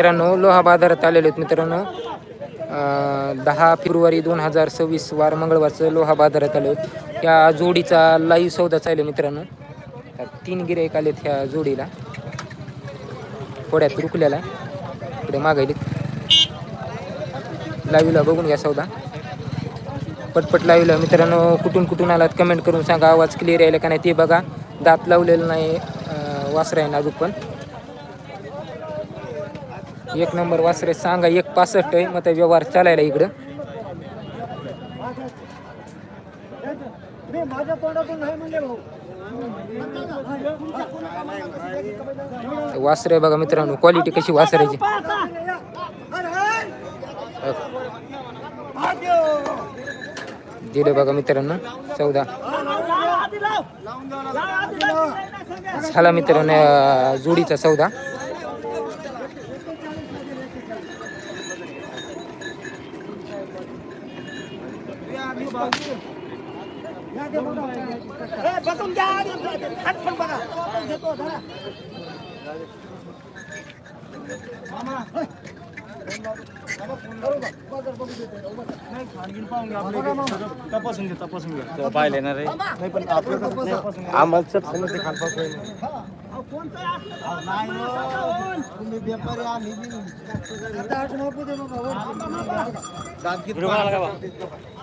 मित्रांनो लोहा बाजारात आलेले आहेत मित्रांनो. दहा फेब्रुवारी दोन हजार सव्वीस वार मंगळवारचं लोहा बाजारात आले आहेत. या जोडीचा लाईव्ह सौदा चालू आहे मित्रांनो. तीन गिरायक आलेत ह्या जोडीला. थोड्यात रुकलेला पुढे मागायलेत लाईव्हला बघून घ्या सौदा. पटपट लाईव्हला मित्रांनो कुठून कुठून आलात कमेंट करून सांगा. आवाज क्लिअर यायला का नाही ते बघा. दात लावलेलं नाही वासरा आहे अजून पण. एक नंबर वासरे सांगा एक पासष्ट आहे मग ते व्यवहार चालायला इकडं. वासरे बघा मित्रांनो क्वालिटी कशी वासरायची. दिले बघा मित्रांनो चौदा. झाला मित्रांनो जोडीचा चौदा. बघून घ्या हात पण बघा घेतो धरा तपासून घे तपासून घे पाहिले येणार आहे नाही पण आम्हाला तुम्ही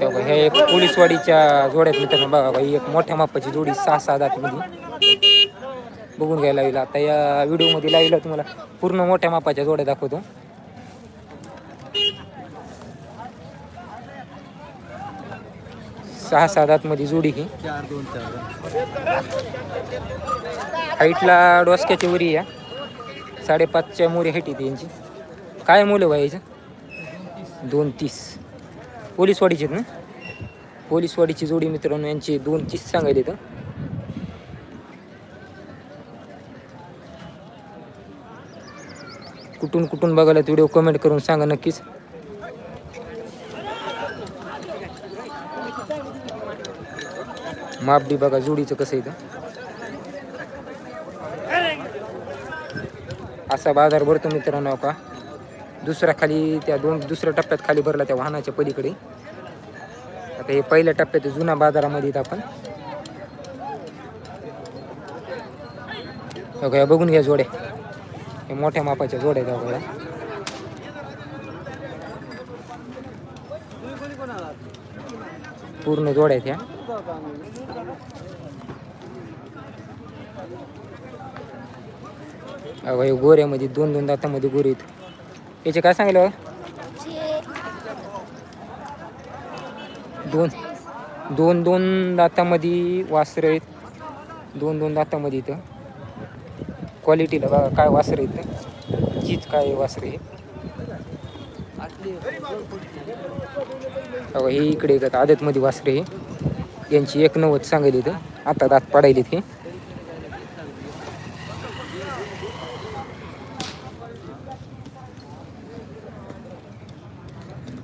हे हे एक पोलीसवाडीच्या जोड्यात मित्रांनो बघा बाई एक मोठ्या मापाची जोडी सहा सहा दातमध्ये. बघून घ्यायला लागेल आता या व्हिडिओमध्ये लावला तुम्हाला पूर्ण मोठ्या मापाच्या जोड्या दाखवतो. सहा सात आतमध्ये जोडी ही. चार दोन चार हाईटला डोसक्याची वरी या साडेपाचच्या मोरी हाईट येते यांची. काय मुलं व्हायचं याचं दोन तीस. पोलीसवाडीचे आहेत ना? पोलीसवाडीची जोडी मित्रांनो यांची दोन तीस सांगायला इथं कुठून कुठून बघायला व्हिडिओ कमेंट करून सांगा नक्कीच. मापडी बघा जोडीचं कसं आहे इथं असा बाजार भरतो मित्रांनो का? दुसऱ्या खाली त्या दोन दुसऱ्या टप्प्यात खाली भरला त्या वाहनाच्या पलीकडे. आता हे पहिल्या टप्प्यात जुन्या बाजारामध्ये इथं आपण. बघा या बघून घ्या जोड्या. हे मोठ्या मापाच्या जोड्या त्या बघा पूर्ण जोड्या आहेत ह्या अगं हे गोऱ्यामध्ये दोन दोन दातामध्ये गोरे आहेत. याचे काय सांगितलं हो? दोन दोन दोन दातामध्ये वासरं आहेत. दोन दोन दातामध्ये इथं. क्वालिटीला बघा काय वासरं इथं चीज काय वासरं आहे अगं हे इकडे येतात आदतमध्ये वासरे हे. यांची एक नव्वद सांगायला इथं आता दात पडायलेत हे.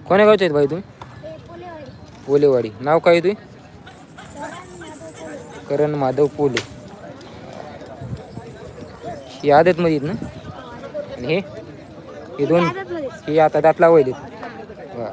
कोण्या गावचे आहेत भाई तुम्ही? पोलेवाडी. नाव काय आहे तुझे? करण माधव पोले. ही आदत मध्ये ना? आणि हे? हे दोन ही आता दात वय वा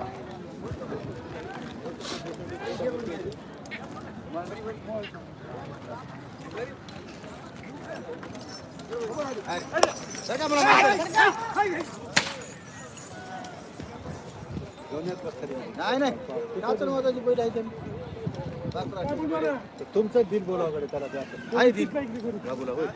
नाही. नाही तुमचं दिल बोलावकडे त्याला आहे दिल बोला होय.